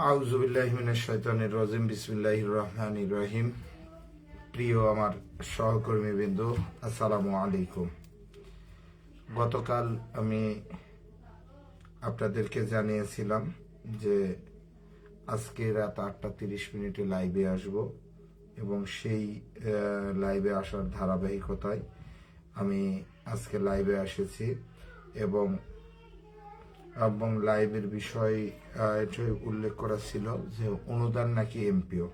আউজুবিল্লাহিমিনের শৈতানির রাজিম, বিসমিল্লাহির রহমানির রহিম। প্রিয় আমার সহকর্মীবৃন্দ আসসালামু আলাইকুম। গতকাল আমি আপনাদেরকে জানিয়েছিলাম যে আজকে রাত আটটা তিরিশ মিনিটে লাইভে আসব এবং সেই লাইভে আসার ধারাবাহিকতায় আমি আজকে লাইভে এসেছি এবং এবং লাইভের বিষয় এটাই উল্লেখ করা ছিল যে অনুদান নাকি এমপিও।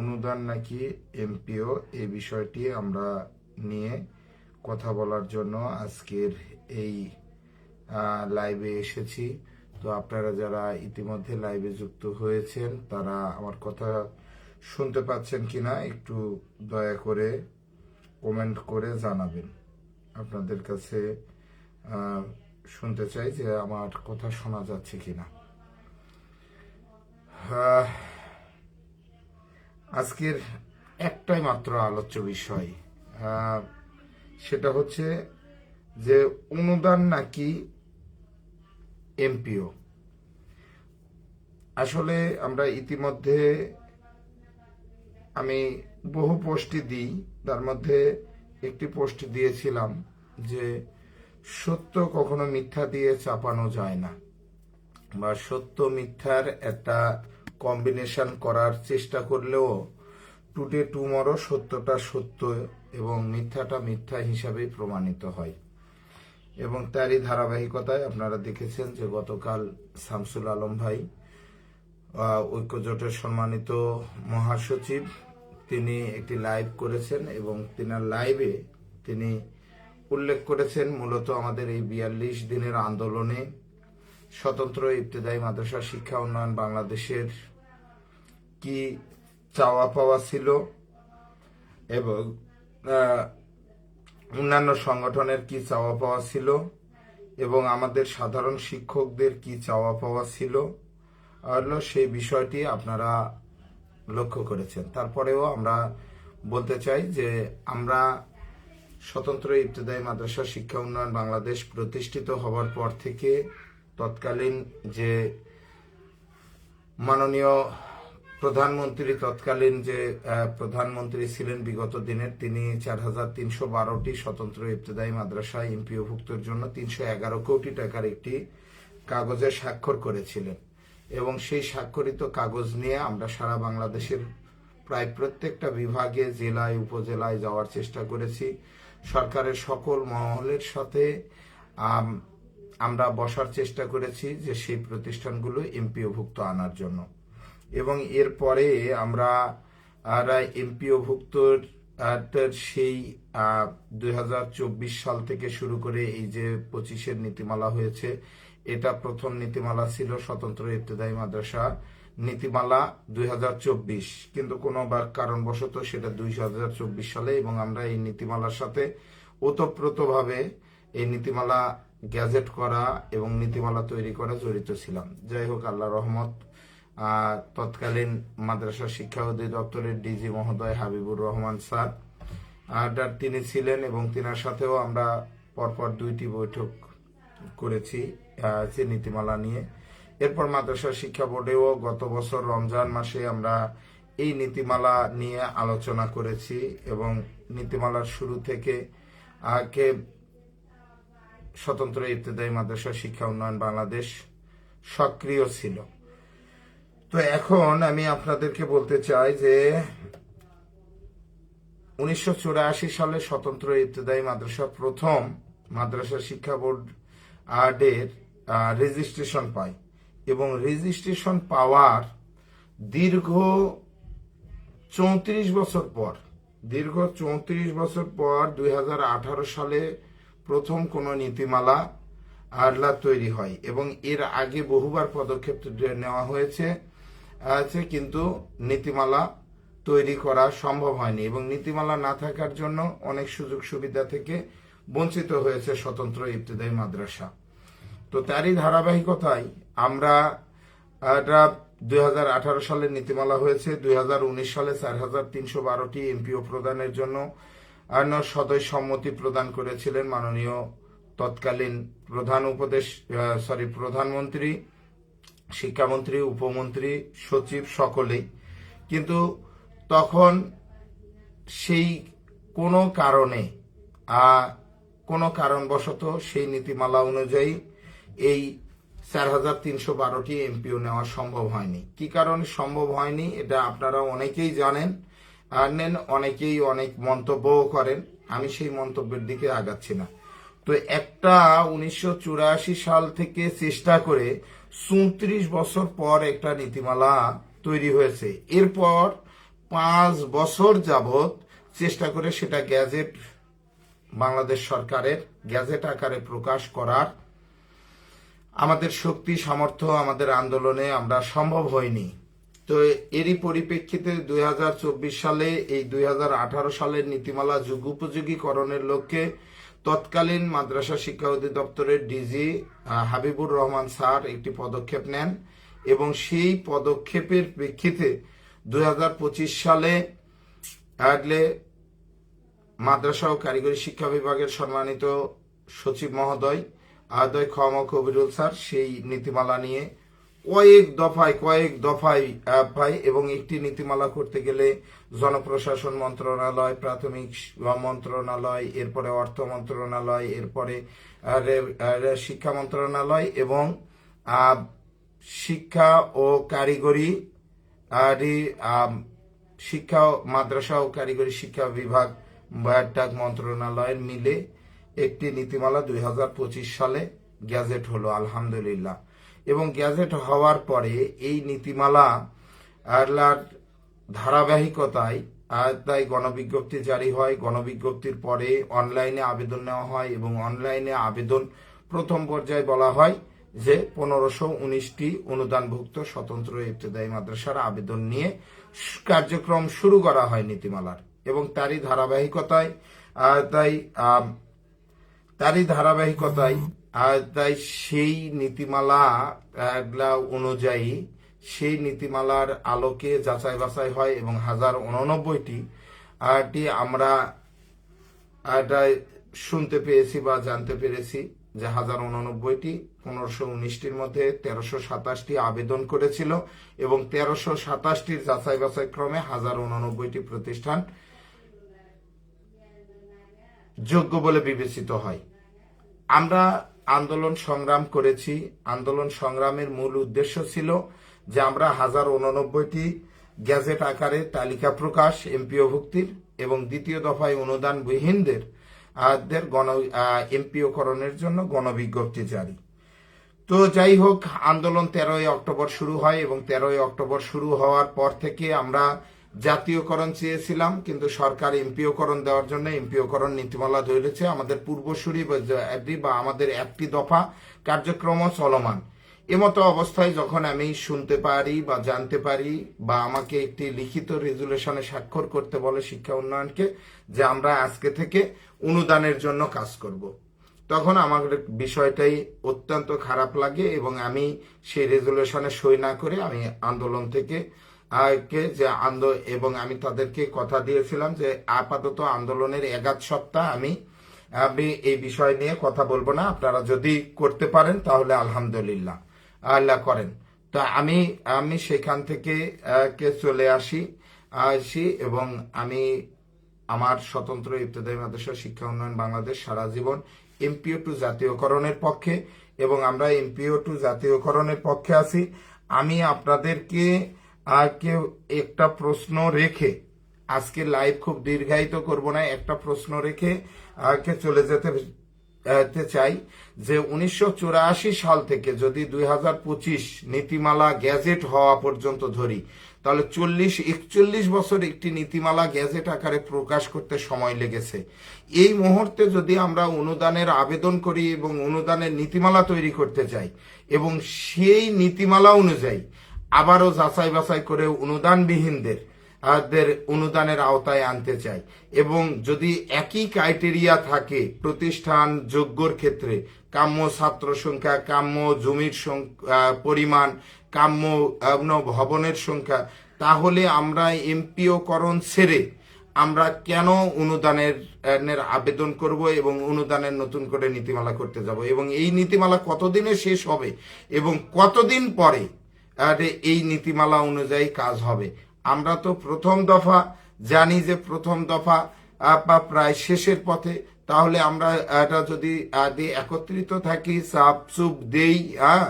অনুদান নাকি এমপিও, এই বিষয়টি আমরা নিয়ে কথা বলার জন্য আজকের এই লাইভে এসেছি। তো আপনারা যারা ইতিমধ্যে লাইভে যুক্ত হয়েছেন, তারা আমার কথা শুনতে পাচ্ছেন কিনা একটু দয়া করে কমেন্ট করে জানাবেন। আপনাদের কাছে শুনতে চাই যে আমার কথা শোনা যাচ্ছে কিনা। আজকের একটাই মাত্র আলোচ্য বিষয় সেটা হচ্ছে যে অনুদান নাকি এমপিও। আসলে আমরা ইতিমধ্যে আমি বহু পোস্টই দিই, তার মধ্যে একটি পোস্ট দিয়েছিলাম যে সত্য কখনো মিথ্যা দিয়ে চাপানো যায় না। বা সত্য মিথ্যার একটা কম্বিনেশন করার চেষ্টা করলেও টুডে টুমরো সত্যটা সত্য এবং মিথ্যাটা মিথ্যা হিসাবেই প্রমাণিত হয়। এবং তারই ধারাবাহিকতায় আপনারা দেখেছেন যে গতকাল শামসুল আলম ভাই ঐক্যজোটের সম্মানিত মহাসচিব, তিনি একটি লাইভ করেছেন এবং তিনার লাইভে তিনি উল্লেখ করেছেন মূলত আমাদের এই বিয়াল্লিশ দিনের আন্দোলনে স্বতন্ত্র ইবতেদায়ী মাদ্রাসা শিক্ষা উন্নয়ন বাংলাদেশের কি চাওয়া পাওয়া ছিল এবং অন্যান্য সংগঠনের কি চাওয়া পাওয়া ছিল এবং আমাদের সাধারণ শিক্ষকদের কি চাওয়া পাওয়া ছিল সেই বিষয়টি আপনারা লক্ষ্য করেছেন। তারপরেও আমরা বলতে চাই যে আমরা স্বতন্ত্র ইবতদায়ী মাদ্রাসা শিক্ষা উন্নয়ন বাংলাদেশ প্রতিষ্ঠিত হওয়ার পর থেকে তৎকালীন যে মাননীয় প্রধানমন্ত্রী, তৎকালীন যে প্রধানমন্ত্রী ছিলেন বিগত দিনের তিনি চার হাজার তিনশো বারোটি স্বতন্ত্র ইবতদায়ী মাদ্রাসা এমপিওভুক্তর জন্য তিনশো এগারো কোটি টাকার একটি কাগজে স্বাক্ষর করেছিলেন। এবং সেই স্বাক্ষরিত কাগজ নিয়ে আমরা সারা বাংলাদেশের প্রায় প্রত্যেকটা বিভাগে, জেলায়, উপজেলায় যাওয়ার চেষ্টা করেছি। সরকারের সকল মহলের সাথে আমরা বসার চেষ্টা করেছি যে সেই প্রতিষ্ঠানগুলো এমপিওভুক্ত আনার জন্য। এবং এরপরে আমরা এমপিওভুক্তর সেই দুই হাজার চব্বিশ সাল থেকে শুরু করে এই যে পঁচিশের নীতিমালা হয়েছে, এটা প্রথম নীতিমালা ছিল স্বতন্ত্র ইবতদায়ী মাদ্রাসা। নীতিমালা দুই হাজার চব্বিশ। কিন্তু কোনো বা কারণবশত সেটা দুই হাজার চব্বিশ সালে এবং আমরা এই নীতিমালার সাথে ওতপ্রোতভাবে এই নীতিমালা গ্যাজেট করা এবং নীতিমালা তৈরি করা জড়িত ছিলাম। যাই হোক, আল্লাহ রহমত। তৎকালীন মাদ্রাসা শিক্ষা অধিদপ্তরের ডিজি মহোদয় হাবিবুর রহমান স্যার। তিনি ছিলেন এবং তিনার সাথেও আমরা পরপর দুইটি বৈঠক করেছি নীতিমালা নিয়ে। এরপর মাদ্রাসা শিক্ষা বোর্ডেও গত বছর রমজান মাসে আমরা এই নীতিমালা নিয়ে আলোচনা করেছি এবং নীতিমালার শুরু থেকে আগে স্বতন্ত্র ইবতদায়ী মাদ্রাসা শিক্ষা উন্নয়ন বাংলাদেশ সক্রিয় ছিল। তো এখন আমি আপনাদেরকে বলতে চাই যে উনিশশো চুরাশি সালে স্বতন্ত্র ইবতদায়ী মাদ্রাসা প্রথম মাদ্রাসা শিক্ষা বোর্ড আর্ডের রেজিস্ট্রেশন পায়। এবং রেজিস্ট্রেশন পাওয়ার দীর্ঘ চৌত্রিশ বছর পর, দীর্ঘ চৌত্রিশ বছর পর দুই হাজার আঠারো সালে প্রথম কোন নীতিমালা আরলা তৈরি হয় এবং এর আগে বহুবার পদক্ষেপ নেওয়া হয়েছে, আছে কিন্তু নীতিমালা তৈরি করা সম্ভব হয়নি এবং নীতিমালা না থাকার জন্য অনেক সুযোগ সুবিধা থেকে বঞ্চিত হয়েছে স্বতন্ত্র ইবতদায়ী মাদ্রাসা। তো তারই ধারাবাহিকতায় আমরা এটা দুই সালে নীতিমালা হয়েছে, দুই হাজার উনিশ সালে চার হাজার তিনশো বারোটি এমপিও প্রদানের জন্য সদয় সম্মতি প্রদান করেছিলেন মাননীয় তৎকালীন প্রধান উপদেশ সরি প্রধানমন্ত্রী, শিক্ষামন্ত্রী, উপমন্ত্রী, সচিব সকলেই। কিন্তু তখন সেই কোনো কারণে কোনো কারণবশত সেই নীতিমালা অনুযায়ী এই চার হাজার তিনশো বারোটি এমপিও নেওয়া সম্ভব হয়নি। কি কারণে সম্ভব হয়নি? এটা আপনারা অনেকেই জানেন। নেন অনেকেই অনেক মন্তব্যও করেন। আমি সেই মন্তব্যের দিকে আগাচ্ছি না। তো একটা উনিশশো চুরাশি সাল থেকে চেষ্টা করে চৌত্রিশ বছর পর একটা নীতিমালা তৈরি হয়েছে। এরপর পাঁচ বছর যাবত চেষ্টা করে সেটা গ্যাজেট বাংলাদেশ সরকারের গ্যাজেট আকারে প্রকাশ করার আমাদের শক্তি, সামর্থ্য, আমাদের আন্দোলনে আমরা সম্ভব হয়নি। তো এরই পরিপ্রেক্ষিতে দুই হাজার চব্বিশ সালে এই দুই হাজার আঠারো সালের নীতিমালা যুগোপযোগীকরণের লক্ষ্যে তৎকালীন মাদ্রাসা শিক্ষা অধিদপ্তরের ডিজি হাবিবুর রহমান স্যার একটি পদক্ষেপ নেন এবং সেই পদক্ষেপের প্রেক্ষিতে দুই হাজার পঁচিশ সালে আডলে মাদ্রাসা ও কারিগরি শিক্ষা বিভাগের সম্মানিত সচিব মহোদয় আদয় ক্ষমা কবিরুল স্যার, সেই নীতিমালা নিয়ে কয়েক দফায় কয়েক দফায় পাই এবং একটি নীতিমালা করতে গেলে জনপ্রশাসন মন্ত্রণালয়, প্রাথমিক মন্ত্রণালয়, এরপরে অর্থ মন্ত্রণালয়, এরপরে শিক্ষা মন্ত্রণালয় এবং শিক্ষা ও কারিগরি শিক্ষা মাদ্রাসা ও কারিগরি শিক্ষা বিভাগ মন্ত্রণালয়ের মিলে একটি নীতিমালা দুই হাজার পঁচিশ সালে গ্যাজেট হলো আলহামদুলিল্লাহ। এবং গ্যাজেট হওয়ার পরে এই নীতিমালা আরলার ধারাবাহিকতায় আর তাই গণবিজ্ঞপ্তি জারি হয়। গণবিজ্ঞপ্তির পরে অনলাইনে আবেদন নেওয়া হয় এবং অনলাইনে আবেদন প্রথম পর্যায়ে বলা হয় যে পনেরোশো উনিশটি অনুদানভুক্ত স্বতন্ত্র ইবতদায়ী মাদ্রাসার আবেদন নিয়ে কার্যক্রম শুরু করা হয় নীতিমালার। এবং তারই ধারাবাহিকতায় আম, তারই ধারাবাহিকতায় তাই সেই নীতিমালা অনুযায়ী সেই নীতিমালার আলোকে যাচাই বাছাই হয় এবং হাজার উননব্বইটি আমরা শুনতে পেয়েছি বা জানতে পেরেছি যে হাজার উননব্বইটি পনেরোশো উনিশটির মধ্যে তেরোশো সাতাশটি আবেদন করেছিল এবং তেরোশো সাতাশটির যাচাই বাছাই ক্রমে হাজার উননব্বইটি প্রতিষ্ঠান যোগ্য বলে বিবেচিত হয়। আমরা আন্দোলন সংগ্রাম করেছি। আন্দোলন সংগ্রামের মূল উদ্দেশ্য ছিল যে আমরা হাজার উননব্বইটি গ্যাজেট আকারে তালিকা প্রকাশ এমপিও ভুক্তির এবং দ্বিতীয় দফায় অনুদান বিহীনদের আহ, দের গণ এমপিও করণের জন্য গণবিজ্ঞপ্তি জারি। তো যাই হোক আন্দোলন তেরোই অক্টোবর শুরু হয় এবং তেরোই অক্টোবর শুরু হওয়ার পর থেকে আমরা জাতীয়করণ চেয়েছিলাম, কিন্তু সরকার এমপিওকরণ দেওয়ার জন্য এমপিওকরণ নীতিমালা ধরেছে আমাদের পূর্বসূরি বা আমাদের একটি দফা কার্যক্রম চলমান এমতো অবস্থায় যখন আমি শুনতে পারি বা জানতে পারি বা আমাকে একটি লিখিত রেজুলেশনে স্বাক্ষর করতে বলে শিক্ষা উন্নয়নকে যে আমরা আজকে থেকে অনুদানের জন্য কাজ করব। তখন আমার বিষয়টাই অত্যন্ত খারাপ লাগে এবং আমি সেই রেজুলেশনে সই না করে আমি আন্দোলন থেকে কে যে আন্দো, এবং আমি তাদেরকে কথা দিয়েছিলাম যে আপাতত আন্দোলনের এগাত সপ্তাহ আমি আমি এই বিষয় নিয়ে কথা বলব না। আপনারা যদি করতে পারেন তাহলে আলহামদুলিল্লাহ। আল্লাহ করেন। তো আমি আমি সেখান থেকে কে চলে আসি আসি এবং আমি আমার স্বতন্ত্র ইবতদায়ী মাদ্রাসা শিক্ষা উন্নয়ন বাংলাদেশ সারা জীবন এমপিও টু জাতীয়করণের পক্ষে, এবং আমরা এমপিও টু জাতীয়করণের পক্ষে আছি। আমি আপনাদেরকে আহ, কেউ একটা প্রশ্ন রেখে আজকে লাইভ খুব দীর্ঘায়িত করব না একটা প্রশ্ন রেখে আহ, কে চলে যেতে চাই যে উনিশশো চুরাশি সাল থেকে যদি দুই হাজার পঁচিশ নীতিমালা গ্যাজেট হওয়া পর্যন্ত ধরি তাহলে চল্লিশ একচল্লিশ বছর একটি নীতিমালা গ্যাজেট আকারে প্রকাশ করতে সময় লেগেছে। এই মুহূর্তে যদি আমরা অনুদানের আবেদন করি এবং অনুদানের নীতিমালা তৈরি করতে চাই এবং সেই নীতিমালা অনুযায়ী আবারও যাচাই বাছাই করে অনুদানবিহীনদের দের অনুদানের আওতায় আনতে চাই। এবং যদি একই ক্রাইটেরিয়া থাকে প্রতিষ্ঠান যোগ্যর ক্ষেত্রে, কাম্য ছাত্র সংখ্যা, কাম্য জমির পরিমাণ, কাম্য ভবনের সংখ্যা, তাহলে আমরা এমপিওকরণ ছেড়ে আমরা কেন অনুদানের আবেদন করব এবং অনুদানের নতুন করে নীতিমালা করতে যাব? এবং এই নীতিমালা কতদিনে শেষ হবে এবং কতদিন পরে এই নীতিমালা অনুযায়ী কাজ হবে। আমরা তো প্রথম দফা জানি যে প্রথম দফা বা প্রায় শেষের পথে। তাহলে আমরা এটা যদি একত্রিত থাকি সাপ সুপ দেই হ্যাঁ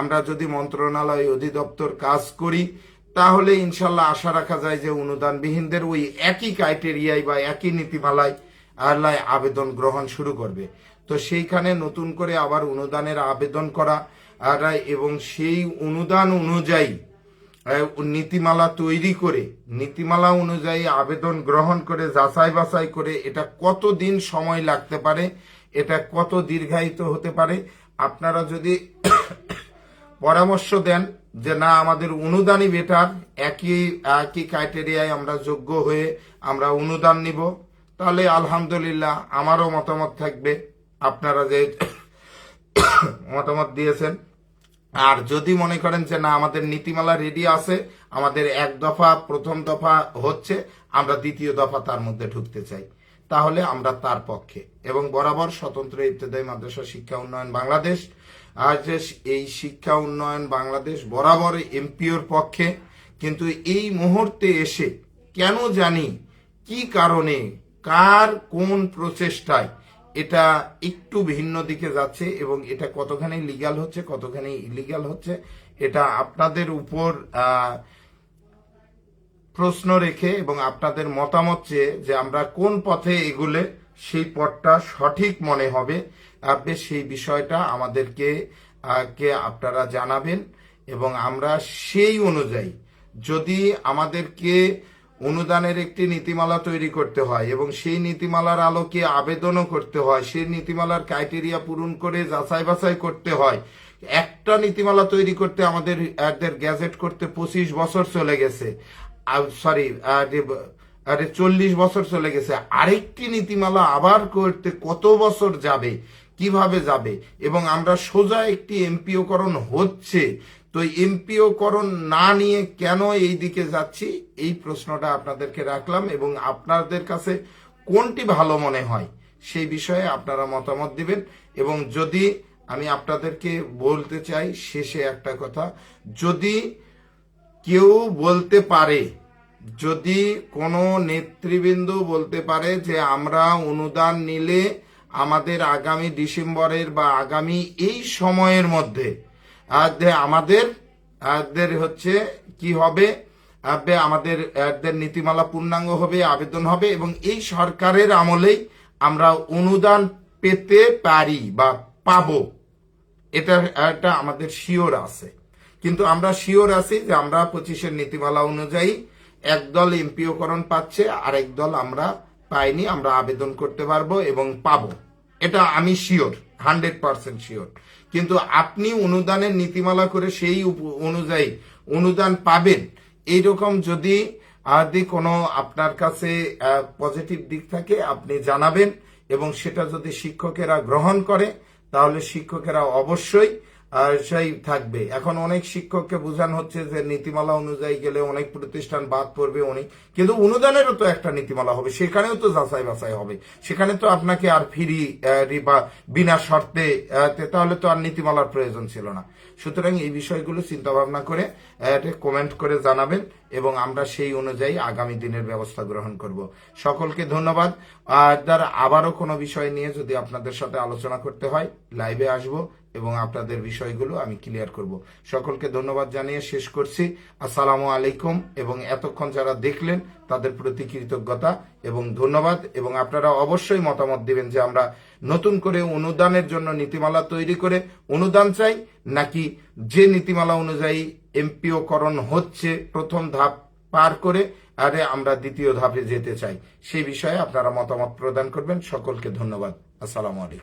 আমরা যদি মন্ত্রণালয় অধিদপ্তর কাজ করি, তাহলে ইনশাল্লাহ আশা রাখা যায় যে অনুদানবিহীনদের ওই একই ক্রাইটেরিয়ায় বা একই নীতিমালায় আবেদন গ্রহণ শুরু করবে। তো সেইখানে নতুন করে আবার অনুদানের আবেদন করা আর এবং সেই অনুদান অনুযায়ী নীতিমালা তৈরি করে, নীতিমালা অনুযায়ী আবেদন গ্রহণ করে, যাচাই বাছাই করে এটা কত দিন সময় লাগতে পারে, এটা কত দীর্ঘায়িত হতে পারে, আপনারা যদি পরামর্শ দেন যে না, আমাদের অনুদানই বেটার একই একই ক্রাইটেরিয়ায় আমরা যোগ্য হয়ে আমরা অনুদান নিব, তাহলে আলহামদুলিল্লাহ আমারও মতামত থাকবে। আপনারা যে মতামত দিয়েছেন আর যদি মনে করেন যে না, আমাদের নীতিমালা রেডি আছে, আমাদের এক দফা, প্রথম দফা হচ্ছে, আমরা দ্বিতীয় দফা তার মধ্যে ঢুকতে চাই। তাহলে আমরা তার পক্ষে। এবং বরাবর স্বতন্ত্র ইবতদায়ী মাদ্রাসা শিক্ষা উন্নয়ন বাংলাদেশ, আর যে এই শিক্ষা উন্নয়ন বাংলাদেশ বরাবর এমপিওর পক্ষে, কিন্তু এই মুহূর্তে এসে কেন জানি কি কারণে, কার কোন প্রচেষ্টায় এটা একটু ভিন্ন দিকে যাচ্ছে এবং এটা কতখানি লিগাল হচ্ছে, কতখানি ইলিগাল হচ্ছে, এটা আপনাদের উপর প্রশ্ন রেখে এবং আপনাদের মতামত চেয়ে যে আমরা কোন পথে এগুলে সেই পথটা সঠিক মনে হবে আপনি সেই বিষয়টা আমাদেরকে কে আপনারা জানাবেন এবং আমরা সেই অনুযায়ী যদি আমাদেরকে অনুদানের একটি নীতিমালা তৈরি করতে হয় এবং সেই নীতিমালার আলোকে আবেদনও করতে হয়। সেই নীতিমালার ক্রাইটেরিয়া পূরণ করে যাচাই বাছাই করতে হয়। একটা নীতিমালা তৈরি করতে আমাদের এদের গ্যাজেট করতে পঁচিশ বছর চলে গেছে। সরি আরে চল্লিশ বছর চলে গেছে। আরেকটি নীতিমালা আবার করতে কত বছর যাবে? কীভাবে যাবে? এবং আমরা সোজা একটি এমপিওকরণ হচ্ছে। তো এমপিওকরণ না নিয়ে কেন এই দিকে যাচ্ছি, এই প্রশ্নটা আপনাদেরকে রাখলাম এবং আপনাদের কাছে কোনটি ভালো মনে হয় সেই বিষয়ে আপনারা মতামত দিবেন। এবং যদি আমি আপনাদেরকে বলতে চাই, শেষে একটা কথা, যদি কেউ বলতে পারে, যদি কোনো নেতৃবৃন্দ বলতে পারে যে আমরা অনুদান নিলে আমাদের আগামী ডিসেম্বরের বা আগামী এই সময়ের মধ্যে আমাদের হচ্ছে কি হবে? আমাদের নীতিমালা পূর্ণাঙ্গ হবে, আবেদন হবে এবং এই সরকারের আমলেই আমরা অনুদান পেতে পারি বা পাবো। এটা এটা আমাদের শিওর আছে। কিন্তু আমরা শিওর আছি যে আমরা পঁচিশের নীতিমালা অনুযায়ী একদল এমপিওকরণ পাচ্ছে আর দল আমরা পাইনি, আমরা আবেদন করতে পারব এবং পাবো। এটা আমি শিওর, হান্ড্রেড পার্সেন্ট শিওর। কিন্তু আপনি অনুদানের নীতিমালা করে সেই অনুযায়ী অনুদান পাবেন। এইরকম যদি আদি কোনো আপনার কাছে পজিটিভ দিক থাকে, আপনি জানাবেন এবং সেটা যদি শিক্ষকেরা গ্রহণ করে, তাহলে শিক্ষকেরা অবশ্যই সেই থাকবে। এখন অনেক শিক্ষককে বোঝানো হচ্ছে যে নীতিমালা অনুযায়ী গেলে অনেক প্রতিষ্ঠান বাদ পড়বে অনেক কিন্তু অনুদানেরও তো একটা নীতিমালা হবে, সেখানেও তো যাচাই বাছাই হবে। সেখানে তো আপনাকে আর ফ্রি বা বিনা শর্তে তাহলে তো আর নীতিমালার প্রয়োজন ছিল না। সুতরাং এই বিষয়গুলো চিন্তা ভাবনা করে কমেন্ট করে জানাবেন এবং আমরা সেই অনুযায়ী আগামী দিনের ব্যবস্থা গ্রহণ করব। সকলকে ধন্যবাদ। আর আবারও কোনো বিষয় নিয়ে যদি আপনাদের সাথে আলোচনা করতে হয় লাইভে আসব। এবং আপনাদের বিষয়গুলো আমি ক্লিয়ার করব। সকলকে ধন্যবাদ জানিয়ে শেষ করছি। আসসালামু আলাইকুম এবং এতক্ষণ যারা দেখলেন, তাদের প্রতি কৃতজ্ঞতা এবং ধন্যবাদ। এবং আপনারা অবশ্যই মতামত দিবেন যে আমরা নতুন করে অনুদানের জন্য নীতিমালা তৈরি করে অনুদান চাই নাকি যে নীতিমালা অনুযায়ী এমপিওকরণ হচ্ছে, প্রথম ধাপ পার করে আরে আমরা দ্বিতীয় ধাপে যেতে চাই। সেই বিষয়ে আপনারা মতামত প্রদান করবেন। সকলকে ধন্যবাদ। আসসালামু আলাইকুম।